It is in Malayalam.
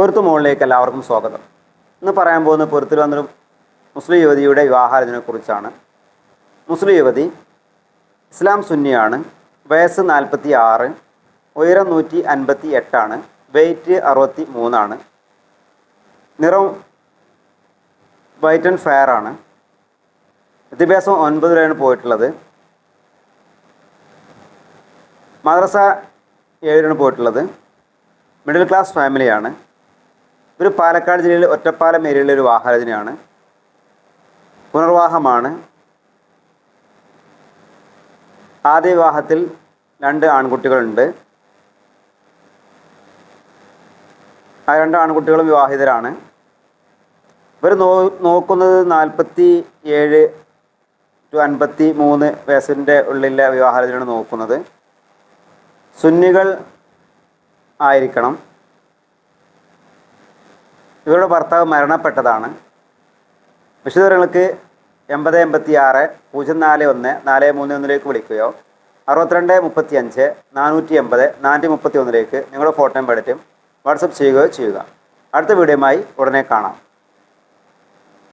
പൊരുത്തു മുകളിലേക്ക് എല്ലാവർക്കും സ്വാഗതം. ഇന്ന് പറയാൻ പോകുന്ന പൊരുത്തിൽ വന്നൊരു മുസ്ലിം യുവതിയുടെ വിവാഹാലോചനയെ കുറിച്ചാണ് മുസ്ലിം യുവതി ഇസ്ലാം സുന്നിയാണ്. വയസ്സ് നാൽപ്പത്തി ആറ് ഉയരം നൂറ്റി അൻപത്തി എട്ടാണ് വെയ്റ്റ് അറുപത്തി മൂന്നാണ് നിറം വൈറ്റ് ആൻഡ് ഫെയർ ആണ്. വിദ്യാഭ്യാസം ഒൻപത് വരെയാണ് പോയിട്ടുള്ളത്. മദ്രസ ഏഴിലാണ് പോയിട്ടുള്ളത്. മിഡിൽ ക്ലാസ് ഫാമിലിയാണ് ഒരു പാലക്കാട് ജില്ലയിൽ ഒറ്റപ്പാലം ഏരിയയിലെ ഒരു വാഹനത്തിനാണ് പുനർവാഹമാണ് ആദ്യ വിവാഹത്തിൽ രണ്ട് ആൺകുട്ടികളുണ്ട്. ആ രണ്ട് ആൺകുട്ടികളും വിവാഹിതരാണ്. ഇവർ നോ നോക്കുന്നത് നാൽപ്പത്തി ഏഴ് ടു അൻപത്തി മൂന്ന് വയസ്സിന്റെ ഉള്ളിലെ വിവാഹത്തിനാണ് നോക്കുന്നത്. സുന്നികൾ ആയിരിക്കണം. ഇവരുടെ ഭർത്താവ് മരണപ്പെട്ടതാണ്. വിശദവിവരങ്ങൾക്ക് എൺപത് എൺപത്തി ആറ് പൂജ്യം നാല് ഒന്ന് നാല് മൂന്ന് ഒന്നിലേക്ക് വിളിക്കുകയോ അറുപത്തിരണ്ട് മുപ്പത്തി അഞ്ച് നാനൂറ്റി എൺപത് നാനൂറ്റി മുപ്പത്തി ഒന്നിലേക്ക് നിങ്ങളുടെ ഫോട്ടോ പഠിറ്റും വാട്സപ്പ് ചെയ്യുകയോ ചെയ്യുക. അടുത്ത വീഡിയോയുമായി ഉടനെ കാണാം.